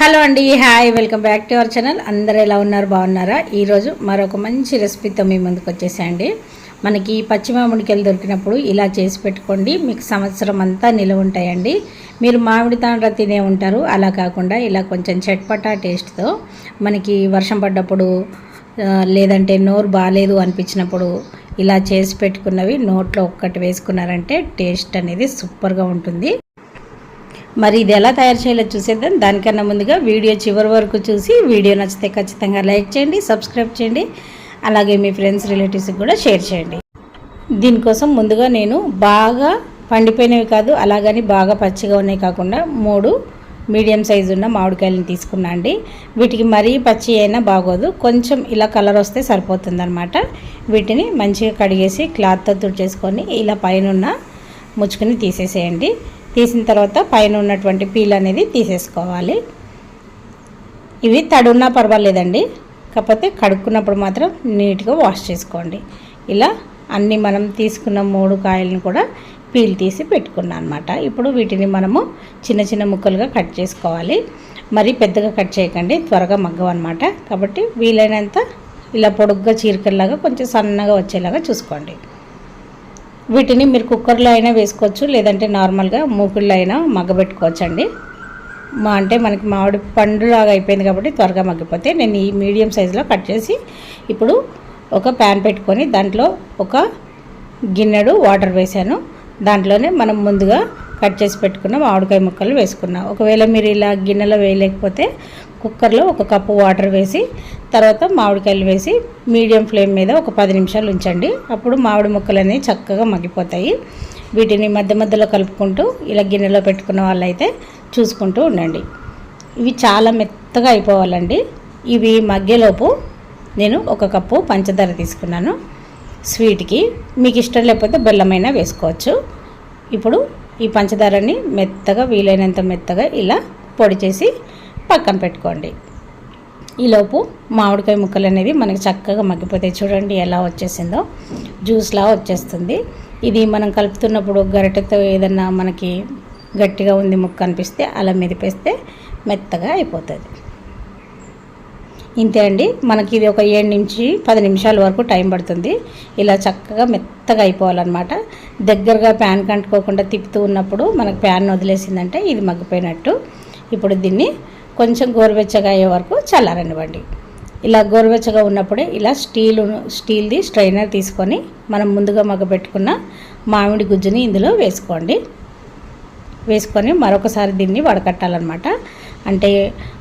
Hello అండి hi welcome back to our channel. అందరూ ఎలా ఉన్నారు బాగున్నారా? ఈరోజు మరొక మంచి రెసిపీతో మీ ముందుకు వచ్చేసాయండి. మనకి పచ్చి మామిడికాయలు దొరికినప్పుడు ఇలా చేసి పెట్టుకోండి. మీకు సంవత్సరం అంతా నిలువ ఉంటాయండి. మీరు మామిడి తాండ్ర తినే ఉంటారు. అలా కాకుండా ఇలా కొంచెం చట్పటా టేస్ట్తో మనకి వర్షం పడ్డప్పుడు లేదంటే నోరు బాగాలేదు అనిపించినప్పుడు ఇలా చేసి పెట్టుకున్నవి నోట్లో ఒక్కటి వేసుకున్నారంటే టేస్ట్ అనేది సూపర్గా ఉంటుంది. మరి ఇది ఎలా తయారు చేయాలో చూసేద్దాం. దానికన్నా ముందుగా వీడియో చివరి వరకు చూసి వీడియో నచ్చితే ఖచ్చితంగా లైక్ చేయండి సబ్స్క్రైబ్ చేయండి అలాగే మీ ఫ్రెండ్స్ రిలేటివ్స్కి కూడా షేర్ చేయండి. దీనికోసం ముందుగా నేను బాగా పండిపోయినవి కాదు అలాగని బాగా పచ్చిగా ఉన్నాయి కాకుండా మూడు మీడియం సైజు ఉన్న మామిడికాయలను తీసుకున్నా అండి. వీటికి మరీ పచ్చి అయినా బాగోదు కొంచెం ఇలా కలర్ వస్తే సరిపోతుందనమాట వీటిని మంచిగా కడిగేసి క్లాత్తో తుడిచేసుకొని ఇలా పైన ముచ్చుకుని తీసేసేయండి. తీసిన తర్వాత పైన ఉన్నటువంటి పీల్ అనేది తీసేసుకోవాలి. ఇవి తడున్నా పర్వాలేదండి. కాకపోతే కడుక్కున్నప్పుడు మాత్రం నీట్గా వాష్ చేసుకోండి. ఇలా అన్ని మనం తీసుకున్న మూడు కాయలను కూడా పీల్ తీసి పెట్టుకున్నాను అనమాట ఇప్పుడు వీటిని మనము చిన్న చిన్న ముక్కలుగా కట్ చేసుకోవాలి. మరి పెద్దగా కట్ చేయకండి. త్వరగా మగ్గవన్నమాట కాబట్టి వీలైనంత ఇలా పొడుగ్గా చీరకల్లాగా కొంచెం సన్నగా వచ్చేలాగా చూసుకోండి. వీటిని మీరు కుక్కర్లో అయినా వేసుకోవచ్చు లేదంటే నార్మల్గా మూకుళ్ళు అయినా మగ్గబెట్టుకోవచ్చు అండి మా అంటే మనకి మామిడి పండులాగా అయిపోయింది కాబట్టి త్వరగా మగ్గిపోతే నేను ఈ మీడియం సైజులో కట్ చేసి ఇప్పుడు ఒక ప్యాన్ పెట్టుకొని దాంట్లో ఒక గిన్నెడు వాటర్ వేసాను దాంట్లోనే మనం ముందుగా కట్ చేసి పెట్టుకున్న మామిడికాయ ముక్కలు వేసుకున్నాం. ఒకవేళ మీరు ఇలా గిన్నెలో వేయలేకపోతే కుక్కర్లో ఒక కప్పు వాటర్ వేసి తర్వాత మామిడికాయలు వేసి మీడియం ఫ్లేమ్ మీద ఒక పది నిమిషాలు ఉంచండి. అప్పుడు మామిడి ముక్కలు అనేవి చక్కగా మగ్గిపోతాయి. వీటిని మధ్య మధ్యలో కలుపుకుంటూ ఇలా గిన్నెలో పెట్టుకున్న వాళ్ళైతే చూసుకుంటూ ఉండండి. ఇవి చాలా మెత్తగా అయిపోవాలండి. ఇవి మగ్గేలోపు నేను ఒక కప్పు పంచదార తీసుకున్నాను. స్వీట్కి మీకు ఇష్టం లేకపోతే బెల్లమైనా వేసుకోవచ్చు. ఇప్పుడు ఈ పంచదారని మెత్తగా వీలైనంత మెత్తగా ఇలా పొడి చేసి పక్కన పెట్టుకోండి. ఈలోపు మామిడికాయ ముక్కలు అనేది మనకి చక్కగా మగ్గిపోతాయి. చూడండి ఎలా వచ్చేసిందో. జ్యూస్లా వచ్చేస్తుంది. ఇది మనం కలుపుతున్నప్పుడు గరిటెతో ఏదన్నా మనకి గట్టిగా ఉంది ముక్క అనిపిస్తే అలా మెదిపేస్తే మెత్తగా అయిపోతుంది. ఇంతే అండి. మనకి ఇది ఒక ఏడు నుంచి పది నిమిషాల వరకు టైం పడుతుంది. ఇలా చక్కగా మెత్తగా అయిపోవాలన్నమాట. దగ్గరగా ప్యాన్ కంటుకోకుండా తిప్పుతూ ఉన్నప్పుడు మనకు ప్యాన్ వదిలేసిందంటే ఇది మగ్గిపోయినట్టు. ఇప్పుడు దీన్ని కొంచెం గోరువెచ్చగా అయ్యే వరకు చల్లారనివ్వండి ఇలా గోరువెచ్చగా ఉన్నప్పుడే ఇలా స్టీల్ స్టీల్ది స్ట్రైనర్ తీసుకొని మనం ముందుగా మగ్గబెట్టుకున్న మామిడి గుజ్జుని ఇందులో వేసుకోండి. వేసుకొని మరొకసారి దీన్ని వడకట్టాలన్నమాట. అంటే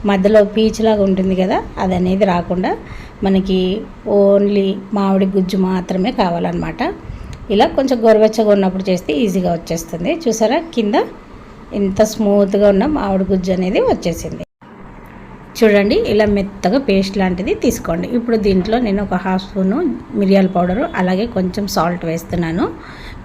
మధ్యలో పీచులాగా ఉంటుంది కదా అది అనేది రాకుండా మనకి ఓన్లీ మామిడి గుజ్జు మాత్రమే కావాలన్నమాట. ఇలా కొంచెం గోరువెచ్చగా ఉన్నప్పుడు చేస్తే ఈజీగా వచ్చేస్తుంది. చూసారా? కింద ఎంత స్మూత్గా ఉన్న మామిడి గుజ్జు అనేది వచ్చేసింది. చూడండి ఇలా మెత్తగా పేస్ట్ లాంటిది తీసుకోండి. ఇప్పుడు దీంట్లో నేను ఒక హాఫ్ స్పూను మిరియాల పౌడరు అలాగే కొంచెం సాల్ట్ వేస్తున్నాను.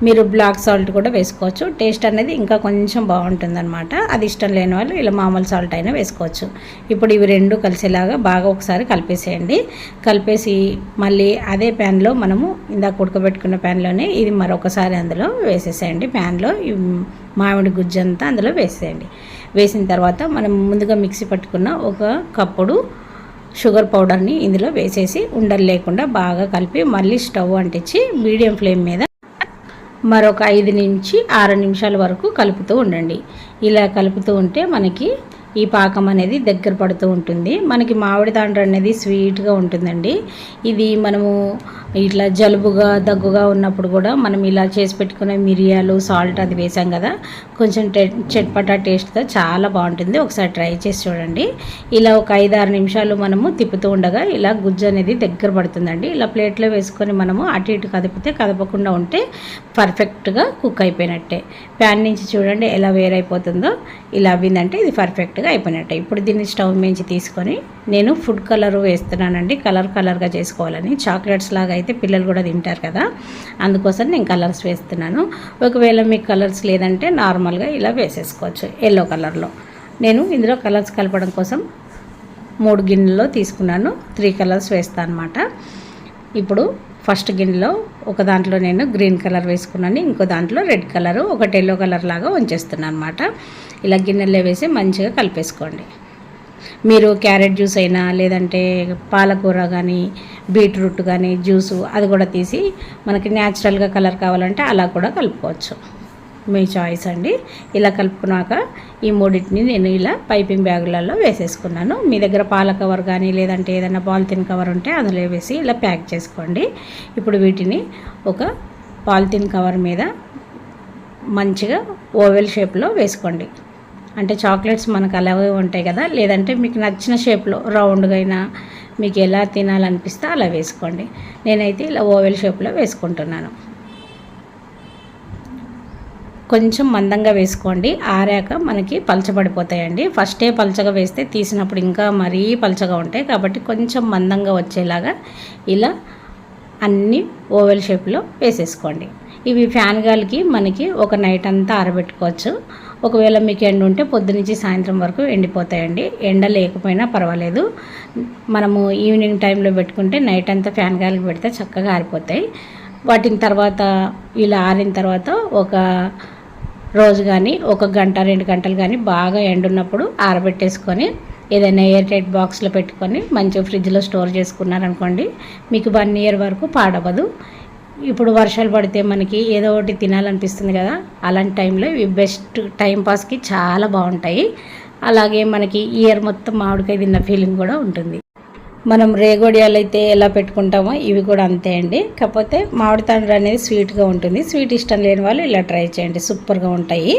మీరు బ్లాక్ సాల్ట్ కూడా వేసుకోవచ్చు. టేస్ట్ అనేది ఇంకా కొంచెం బాగుంటుందన్నమాట. అది ఇష్టం లేని వాళ్ళు ఇలా మామూలు సాల్ట్ అయినా వేసుకోవచ్చు. ఇప్పుడు ఇవి రెండు కలిసేలాగా బాగా ఒకసారి కలిపేసేయండి. కలిపేసి మళ్ళీ అదే ప్యాన్లో మనము ఇందాక ఉడకబెట్టుకున్న ప్యాన్లోనే ఇది మరొకసారి అందులో వేసేసేయండి. ప్యాన్లో ఈ మామిడి గుజ్జు అంతా అందులో వేసేయండి. వేసిన తర్వాత మనం ముందుగా మిక్సీ పట్టుకున్న ఒక కప్పుడు షుగర్ పౌడర్ని ఇందులో వేసేసి ఉండలు లేకుండా బాగా కలిపి మళ్ళీ స్టవ్ అంటించి మీడియం ఫ్లేమ్ మీద మరొక ఐదు నుంచి ఆరు నిమిషాల వరకు కలుపుతూ ఉండండి. ఇలా కలుపుతూ ఉంటే మనకి ఈ పాకం అనేది దగ్గర పడుతూ ఉంటుంది. మనకి మామిడి తాండ్ర అనేది స్వీట్గా ఉంటుందండి. ఇది మనము ఇట్లా జలుబుగా దగ్గుగా ఉన్నప్పుడు కూడా మనం ఇలా చేసి పెట్టుకునే మిరియాలు సాల్ట్ అది వేసాం కదా కొంచెం చెట్పటా చట్పటా టేస్ట్తో చాలా బాగుంటుంది. ఒకసారి ట్రై చేసి చూడండి. ఇలా ఒక ఐదు ఆరు నిమిషాలు మనము తిప్పుతూ ఉండగా ఇలా గుజ్జు అనేది దగ్గర పడుతుందండి. ఇలా ప్లేట్లో వేసుకొని మనము అటు ఇటు కదిపితే కదపకుండా ఉంటే పర్ఫెక్ట్గా కుక్ అయిపోయినట్టే. ప్యాన్ నుంచి చూడండి ఎలా వేరైపోతుందో. ఇలా అవ్విందంటే ఇది పర్ఫెక్ట్గా అయిపోయినట్టే. ఇప్పుడు దీన్ని స్టవ్ మించి తీసుకొని నేను ఫుడ్ కలర్ వేస్తున్నానండి. కలర్ కలర్గా చేసుకోవాలని. చాక్లెట్స్ లాగా అయితే పిల్లలు కూడా తింటారు కదా. అందుకోసం నేను కలర్స్ వేస్తున్నాను. ఒకవేళ మీకు కలర్స్ లేదంటే నార్మల్గా ఇలా వేసేసుకోవచ్చు. ఎల్లో కలర్లో. నేను ఇందులో కలర్స్ కలపడం కోసం మూడు గిన్నెల్లో తీసుకున్నాను. త్రీ కలర్స్ వేస్తాను అనమాట ఇప్పుడు ఫస్ట్ గిన్నెలో ఒక దాంట్లో నేను గ్రీన్ కలర్ వేసుకున్నాను ఇంకో దాంట్లో రెడ్ కలర్ ఒకటి ఎల్లో కలర్ లాగా ఉంచేస్తున్నాను అనమాట ఇలా గిన్నెలో వేసి మంచిగా కలిపేసుకోండి. మీరు క్యారెట్ జ్యూస్ అయినా లేదంటే పాలకూర కానీ బీట్రూట్ కానీ జ్యూసు అది కూడా తీసి మనకి న్యాచురల్గా కలర్ కావాలంటే అలా కూడా కలుపుకోవచ్చు. మీ చాయిస్ అండి. ఇలా కలుపుకున్నాక ఈ మూడింటిని నేను ఇలా పైపింగ్ బ్యాగులలో వేసేసుకున్నాను. మీ దగ్గర పాల కవర్ కానీ లేదంటే ఏదైనా పాలిథిన్ కవర్ ఉంటే అందులో వేసి ఇలా ప్యాక్ చేసుకోండి. ఇప్పుడు వీటిని ఒక పాలిథిన్ కవర్ మీద మంచిగా ఓవెల్ షేప్లో వేసుకోండి. అంటే చాక్లెట్స్ మనకు అలాగే ఉంటాయి కదా. లేదంటే మీకు నచ్చిన షేప్లో రౌండ్గా అయినా మీకు ఎలా తినాలనిపిస్తే అలా వేసుకోండి. నేనైతే ఇలా ఓవెల్ షేప్లో వేసుకుంటున్నాను. కొంచెం మందంగా వేసుకోండి. ఆరాక మనకి పలచబడిపోతాయండి. ఫస్టే పలచగా వేస్తే తీసినప్పుడు ఇంకా మరీ పలచగా ఉంటాయి. కాబట్టి కొంచెం మందంగా వచ్చేలాగా ఇలా అన్ని ఓవెల్ షేప్లో వేసేసుకోండి. ఇవి ఫ్యాన్ గాలికి మనకి ఒక నైట్ అంతా ఆరబెట్టుకోవచ్చు. ఒకవేళ మీకు ఎండ ఉంటే పొద్దునుంచి సాయంత్రం వరకు ఎండిపోతాయండి. ఎండ లేకపోయినా పర్వాలేదు. మనము ఈవినింగ్ టైంలో పెట్టుకుంటే నైట్ అంతా ఫ్యాన్ గాలికి పెడితే చక్కగా ఆరిపోతాయి. వాటిని తర్వాత ఇలా ఆరిన తర్వాత ఒక రోజు కానీ ఒక గంట రెండు గంటలు కానీ బాగా ఎండున్నప్పుడు ఆరబెట్టేసుకొని ఏదైనా ఎయిర్ టైట్ బాక్స్లో పెట్టుకొని మంచిగా ఫ్రిడ్జ్లో స్టోర్ చేసుకున్నారనుకోండి మీకు వన్ ఇయర్ వరకు పాడవదు. ఇప్పుడు వర్షాలు పడితే మనకి ఏదో ఒకటి తినాలనిపిస్తుంది కదా అలాంటి టైంలో ఇవి బెస్ట్ టైంపాస్కి చాలా బాగుంటాయి. అలాగే మనకి ఇయర్ మొత్తం మామిడికాయ తిన్న ఫీలింగ్ కూడా ఉంటుంది. మనం రేగోడియాలు అయితే ఎలా పెట్టుకుంటామో ఇవి కూడా అంతే అండి. కాకపోతే మామిడి తండ్రి అనేది స్వీట్గా ఉంటుంది. స్వీట్ ఇష్టం లేని వాళ్ళు ఇలా ట్రై చేయండి. సూపర్గా ఉంటాయి.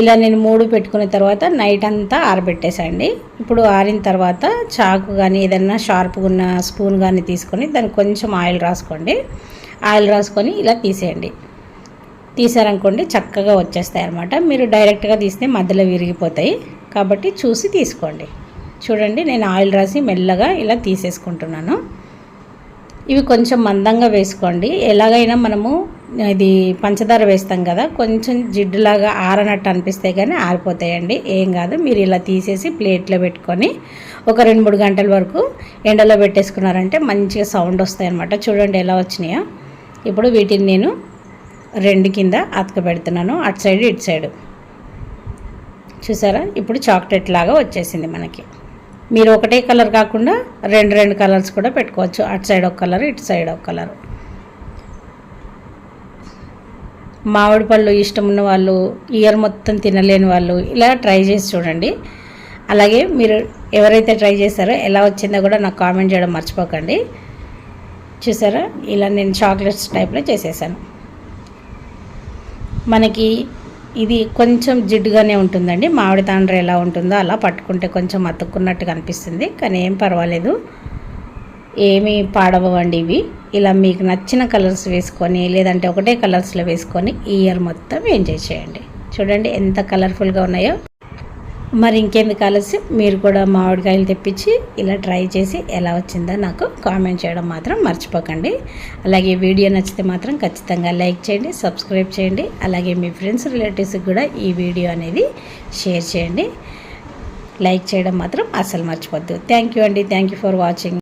ఇలా నేను మూడు పెట్టుకున్న తర్వాత నైట్ అంతా ఆరబెట్టేసండి. ఇప్పుడు ఆరిన తర్వాత చాకు కానీ ఏదైనా షార్ప్గా ఉన్న స్పూన్ కానీ తీసుకొని దానికి కొంచెం ఆయిల్ రాసుకోండి. ఆయిల్ రాసుకొని ఇలా తీసేయండి. తీసారనుకోండి చక్కగా వచ్చేస్తాయి అనమాట మీరు డైరెక్ట్గా తీస్తే మధ్యలో విరిగిపోతాయి. కాబట్టి చూసి తీసుకోండి. చూడండి నేను ఆయిల్ రాసి మెల్లగా ఇలా తీసేసుకుంటున్నాను. ఇవి కొంచెం మందంగా వేసుకోండి. ఎలాగైనా మనము ఇది పంచదార వేస్తాం కదా కొంచెం జిడ్డులాగా ఆరనట్టు అనిపిస్తే కానీ ఆరిపోతాయండి. ఏం కాదు మీరు ఇలా తీసేసి ప్లేట్లో పెట్టుకొని ఒక రెండు మూడు గంటల వరకు ఎండలో పెట్టేసుకున్నారంటే మంచిగా సౌండ్ వస్తాయి అనమాట చూడండి ఎలా వచ్చినాయో. ఇప్పుడు వీటిని నేను రెండు కింద అతక పెడుతున్నాను అటు సైడ్ ఇటు సైడు. చూసారా? ఇప్పుడు చాక్లెట్ లాగా వచ్చేసింది మనకి. మీరు ఒకటే కలర్ కాకుండా రెండు రెండు కలర్స్ కూడా పెట్టుకోవచ్చు. అటు సైడ్ ఒక కలర్ ఇటు సైడ్ ఒక కలర్. మామిడి పళ్ళు ఇష్టం ఉన్న వాళ్ళు ఇయర్ మొత్తం తినలేని వాళ్ళు ఇలా ట్రై చేసి చూడండి. అలాగే మీరు ఎవరైతే ట్రై చేశారో ఎలా వచ్చిందో కూడా నాకు కామెంట్ చేయడం మర్చిపోకండి. చూసారా? ఇలా నేను చాక్లెట్స్ టైప్లో చేసేసాను. మనకి ఇది కొంచెం జిడ్డుగానే ఉంటుందండి. మామిడి తాండ్ర ఎలా ఉంటుందో అలా పట్టుకుంటే కొంచెం అతుక్కున్నట్టుగా అనిపిస్తుంది. కానీ ఏం పర్వాలేదు. ఏమీ పాడవండి ఇవి. ఇలా మీకు నచ్చిన కలర్స్ వేసుకొని లేదంటే ఒకటే కలర్స్లో వేసుకొని ఇయర్ మొత్తం ఎంజాయ్ చేయండి. చూడండి ఎంత కలర్ఫుల్గా ఉన్నాయో. మరి ఇంకెందుకు ఆలస్యం మీరు కూడా మామిడికాయలు తెప్పించి ఇలా ట్రై చేసి ఎలా వచ్చిందో నాకు కామెంట్ చేయడం మాత్రం మర్చిపోకండి. అలాగే వీడియో నచ్చితే మాత్రం ఖచ్చితంగా లైక్ చేయండి సబ్స్క్రైబ్ చేయండి. అలాగే మీ ఫ్రెండ్స్ రిలేటివ్స్కి కూడా ఈ వీడియో అనేది షేర్ చేయండి. లైక్ చేయడం మాత్రం అసలు మర్చిపోద్దు. థ్యాంక్ యూ అండి. Thank you for watching.